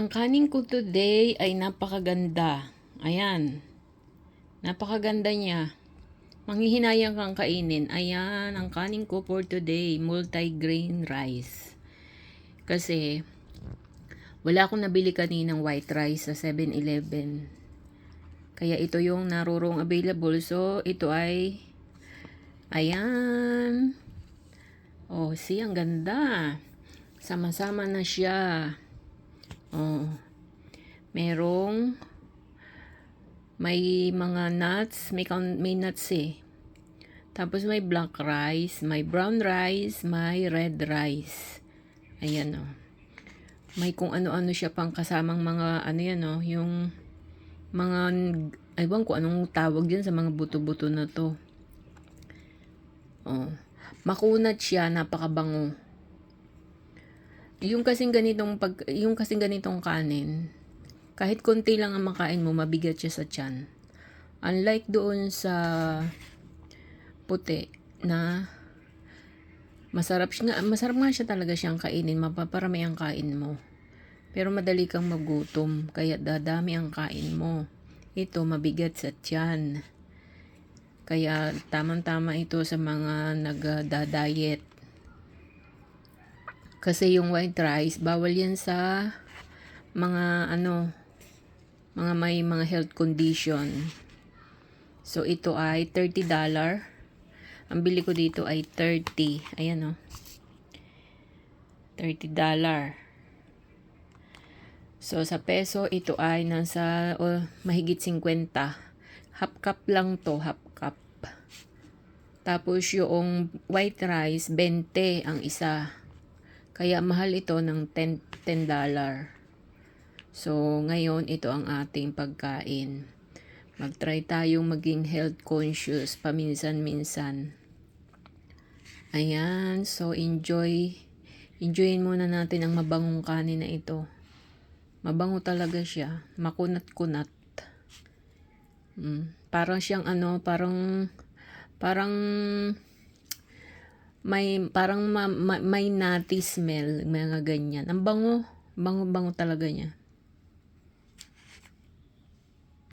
Ang kanin ko today ay napakaganda. Ayan. Napakaganda niya. Manghihinayang kang kainin. Ayan, ang kanin ko for today, multi-grain rice. Kasi, wala akong nabili kaninang white rice sa 7-Eleven. Kaya ito yung narurong available. So, ito ay, ayan. Oh, see, ang ganda. Sama-sama na siya. Oh. Merong may mga nuts, may may nuts eh. Tapos may black rice, may brown rice, may red rice. Ayan oh. May kung ano-ano siya pang kasamang mga ano yan oh, yung mga aywan ko anong tawag yan sa mga buto-buto na to. Oh. Makunat siya, napakabango. Yung kasing ganitong pag yung kasing ganitong kanin, kahit konti lang ang makain mo, mabigat siya sa tiyan. Unlike doon sa puti na masarap nga- masarap nga siya talaga siyang kainin, mapaparami ang kain mo. Pero madali kang magutom, kaya dadami ang kain mo. Ito, mabigat sa tiyan. Kaya tamang-tama ito sa mga nagda-diet. Kasi yung white rice, bawal yan sa mga ano, mga may mga health condition. So, ito ay $30. Ang bili ko dito ay 30. Ayan. Oh. $30. So, sa peso, ito ay nasa oh, mahigit 50. Half cup lang to, half cup. Tapos, yung white rice, 20 ang isa. Kaya mahal ito ng 10, $10. So, ngayon, ito ang ating pagkain. Mag-try tayong maging health conscious paminsan-minsan. Ayan, so enjoy. Enjoyin muna natin ang mabangong kanin na ito. Mabango talaga siya. Makunat-kunat. Mm, parang siyang ano, parang parang may parang ma, ma, may nutty smell, mga ganyan. Ang bango, bango-bango talaga niya.